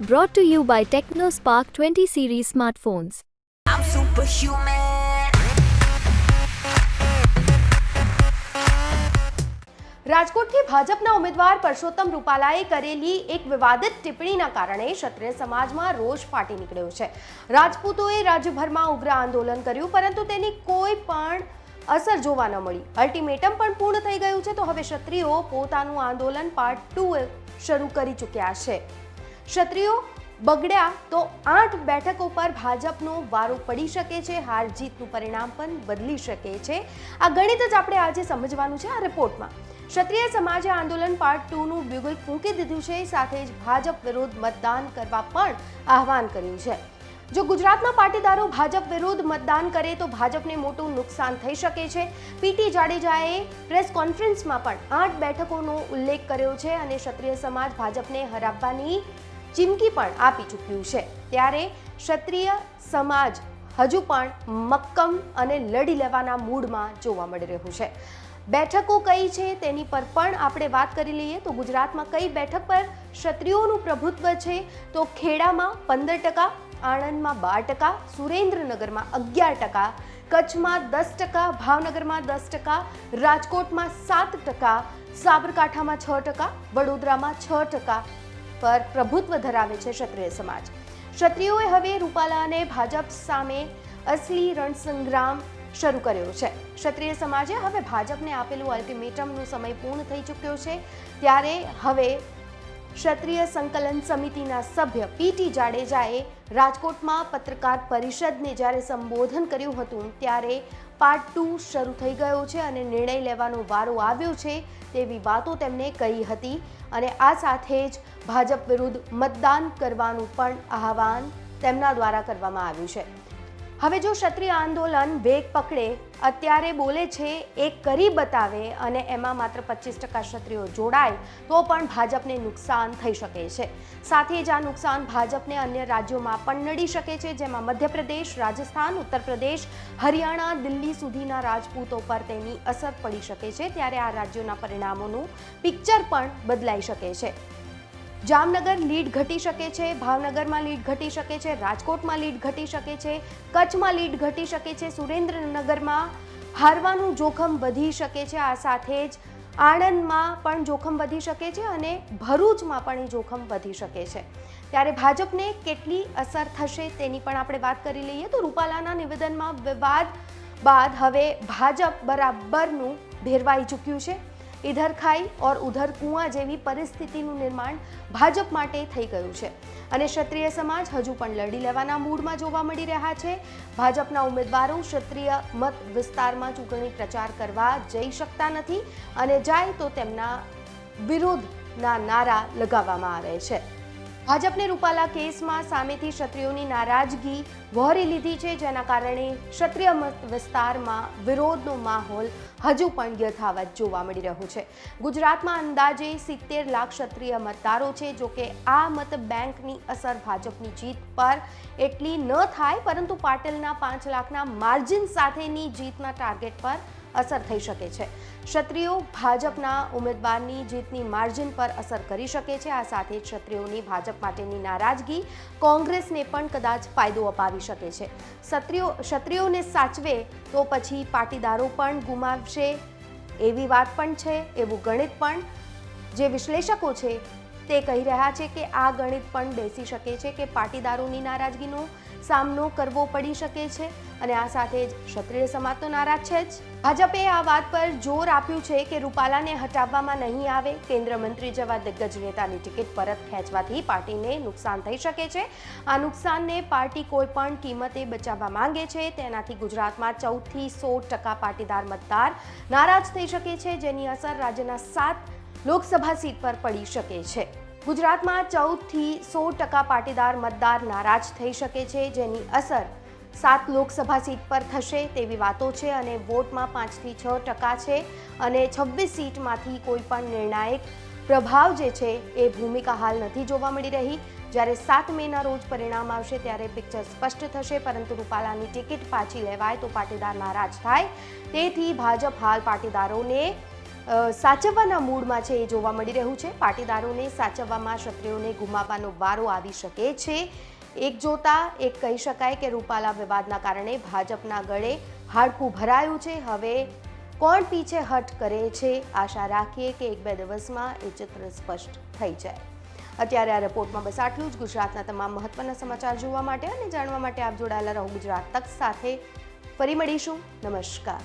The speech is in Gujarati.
Brought to you by TechnoSpark 20 series smartphones. I'm superhuman. રાજકોટથી ભાજપના ઉમેદવાર પરસોત્તમ રૂપાલાએ કરેલી એક વિવાદિત ટિપ્પણીના કારણે ક્ષત્રિય સમાજમાં રોષ ફાટી નીકળ્યો છે રાજપૂતોએ રાજ્યભરમાં ઉગ્ર આંદોલન કર્યું પરંતુ તેની કોઈ પણ અસર જોવા ન મળી અલ્ટિમેટમ પણ પૂર્ણ થઈ ગયું છે તો હવે ક્ષત્રિયો પોતાનું આંદોલન પાર્ટ ટુ શરૂ કરી ચૂક્યા છે ક્ષત્રિયો બગડ્યા તો આઠ બેઠકો પર ભાજપનો વારો પડી શકે છે. હાર જીતનું પરિણામ પણ બદલી શકે છે. આ ગણિત જ આપણે આજે સમજવાનું છે આ રિપોર્ટમાં. ક્ષત્રિય સમાજે આંદોલન પાર્ટ ટુનું બ્યુગલ ફૂંકી દીધું છે. સાથે જ ભાજપ વિરુદ્ધ મતદાન કરવા પણ આહવાન કર્યું છે. જો ગુજરાતના પાટીદારો ભાજપ વિરુદ્ધ મતદાન કરે તો ભાજપને મોટું નુકસાન થઈ શકે છે. પીટી જાડેજાએ પ્રેસ કોન્ફરન્સમાં પણ આઠ બેઠકોનો ઉલ્લેખ કર્યો છે અને ક્ષત્રિય સમાજ ભાજપને હરાવવાની ચીમકી પણ આપી ચૂક્યું છે. ત્યારે ક્ષત્રિય સમાજ હજુ પણ મક્કમ અને લડી લેવાના મૂડમાં જોવા મળી રહ્યું છે. બેઠકો કઈ છે તેની પર પણ આપણે વાત કરી લઈએ તો ગુજરાતમાં કઈ બેઠક પર ક્ષત્રિયોનું પ્રભુત્વ છે તો ખેડામાં પંદર ટકા, આણંદમાં બાર ટકા, સુરેન્દ્રનગરમાં અગિયાર ટકા, કચ્છમાં દસ ટકા, ભાવનગરમાં દસ ટકા, રાજકોટમાં સાત ટકા, સાબરકાંઠામાં છ ટકા, વડોદરામાં છ ટકા પર પ્રભુત્વ ધરાવે છે ક્ષત્રિય સમાજ. ક્ષત્રિયોએ હવે રૂપાલા અને ભાજપ સામે અસલી રણસંગ્રામ શરૂ કર્યો છે. ક્ષત્રિય સમાજે હવે ભાજપને આપેલું અલ્ટિમેટમનો સમય પૂર્ણ થઈ ચૂક્યો છે. ત્યારે હવે ક્ષત્રિય સંકલન સમિતિના સભ્ય પીટી જાડેજાએ રાજકોટમાં પત્રકાર પરિષદને જ્યારે સંબોધન કર્યું હતું ત્યારે પાર્ટ ટુ શરૂ થઈ ગયો છે અને નિર્ણય લેવાનો વારો આવ્યો છે તેવી વાતો તેમણે કહી હતી અને આ સાથે જ ભાજપ વિરુદ્ધ મતદાન કરવાનું પણ આહવાન તેમના દ્વારા કરવામાં આવ્યું છે. હવે જો ક્ષત્રિય આંદોલન વેગ પકડે અત્યારે બોલે છે એ કરી બતાવે અને એમાં માત્ર પચીસ ટકા ક્ષત્રિયો જોડાય, તો પણ ભાજપને નુકસાન થઈ શકે છે. સાથે જ આ નુકસાન ભાજપને અન્ય રાજ્યોમાં પણ નડી શકે છે, જેમાં મધ્યપ્રદેશ, રાજસ્થાન ઉત્તર પ્રદેશ હરિયાણા, દિલ્હી સુધીના રાજપૂતો પર તેની અસર પડી શકે છે, ત્યારે આ રાજ્યોના પરિણામોનું પિક્ચર પણ બદલાઈ શકે છે. જામનગર લીડ ઘટી શકે છે, ભાવનગરમાં લીડ ઘટી શકે છે, રાજકોટમાં લીડ ઘટી શકે છે, કચ્છમાં લીડ ઘટી શકે છે, સુરેન્દ્રનગરમાં હારવાનું જોખમ વધી શકે છે, આ સાથે જ આણંદમાં પણ જોખમ વધી શકે છે અને ભરૂચમાં પણ એ જોખમ વધી શકે છે. ત્યારે ભાજપને કેટલી અસર થશે તેની પણ આપણે વાત કરી લઈએ તો રૂપાલાના નિવેદનમાં વિવાદ બાદ હવે ભાજપ બરાબરનું ભેરવાઈ ચૂક્યું છે. ઇધર ખાઈ ઓર ઉધર કુવા જેવી પરિસ્થિતિનું નિર્માણ ભાજપ માટે થઈ ગયું છે. અને ક્ષત્રિય સમાજ હજુ પણ લડી લેવાના મૂડમાં જોવા મળી રહ્યા છે. ભાજપના ઉમેદવારો ક્ષત્રિય મત વિસ્તારમાં ચૂંટણી પ્રચાર કરવા જઈ શકતા નથી અને જાય તો તેમના વિરોધના નારા લગાવવામાં આવે છે. ભાજપને રૂપાલા કેસમાં સામેથી ક્ષત્રિયોની નારાજગી વહોરી લીધી છે, જેના કારણે ક્ષત્રિય વિસ્તારમાં વિરોધનો માહોલ હજુ પણ યથાવત જોવા મળી રહ્યો છે. ગુજરાતમાં અંદાજે સિત્તેર લાખ ક્ષત્રિય મતદારો છે, જો કે આ મત બેંકની અસર ભાજપની જીત પર એટલી ન થાય, પરંતુ પાટીલના પાંચ લાખના માર્જિન સાથેની જીતના ટાર્ગેટ પર અસર થઈ શકે છે. ક્ષત્રિયો ભાજપના ઉમેદવારની જીતની માર્જિન પર અસર કરી શકે છે. આ સાથે ક્ષત્રિયોની ભાજપ માટેની નારાજગી કોંગ્રેસને પણ કદાચ ફાયદો અપાવી શકે છે. ક્ષત્રિયો ક્ષત્રિયોને સાચવે તો પછી પાટીદારો પણ ગુમાવશે એવી વાત પણ છે, એવું ગણિત પણ જે વિશ્લેષકો છે તે કહી રહ્યા છે કે આ ગણિત પણ બેસી શકે છે કે પાટીદારોની નારાજગીનો સામનો કરવો પડી શકે છે અને આ સાથે જ ક્ષત્રિય સમાજ તો નારાજ છે જ. ભાજપે આ વાત પર જોર આપ્યું છે કે રૂપાલાને હટાવવામાં નહીં આવે. કેન્દ્ર મંત્રી જેવા દિગ્ગજ નેતાની ટિકિટ પરત ખેંચવાથી પાર્ટીને નુકસાન થઈ શકે છે. આ નુકસાનને પાર્ટી કોઈ પણ કિંમતે બચાવવા માંગે છે. તેનાથી ગુજરાતમાં ચૌદથી સોળ ટકા પાટીદાર મતદાર નારાજ થઈ શકે છે, જેની અસર રાજ્યના સાત લોકસભા સીટ પર પડી શકે છે. ગુજરાતમાં ચૌદથી સો ટકા પાટીદાર મતદાર નારાજ થઈ શકે છે, જેની અસર સાત લોકસભા સીટ પર થશે તેવી વાતો છે અને વોટમાં પાંચથી છ ટકા છે અને છવ્વીસ સીટમાંથી કોઈ પણ નિર્ણાયક પ્રભાવ જે છે એ ભૂમિકા હાલ નથી જોવા મળી રહી. જ્યારે સાત મેના રોજ પરિણામ આવશે ત્યારે પિક્ચર સ્પષ્ટ થશે, પરંતુ રૂપાલાની ટિકિટ પાછી લેવાય તો પાટીદાર નારાજ થાય. તેથી ભાજપ હાલ પાટીદારોને સાચવવાના મૂડમાં છે એ જોવા મળી રહ્યું છે. પાટીદારોને સાચવવામાં ક્ષત્રિયોને ગુમાવવાનો વારો આવી શકે છે. એક જોતા એક કહી શકાય કે રૂપાલા વિવાદના કારણે ભાજપના ગળે હાડકું ભરાયું છે. હવે કોણ પીછે હટ કરે છે? આશા રાખીએ કે એક બે દિવસમાં એ ચિત્ર સ્પષ્ટ થઈ જાય. અત્યારે આ રિપોર્ટમાં બસ આટલું જ ગુજરાતના તમામ મહત્વના સમાચાર જોવા માટે અને જાણવા માટે આપ જોડાયેલા રહો ગુજરાત તક સાથે. ફરી મળીશું. નમસ્કાર.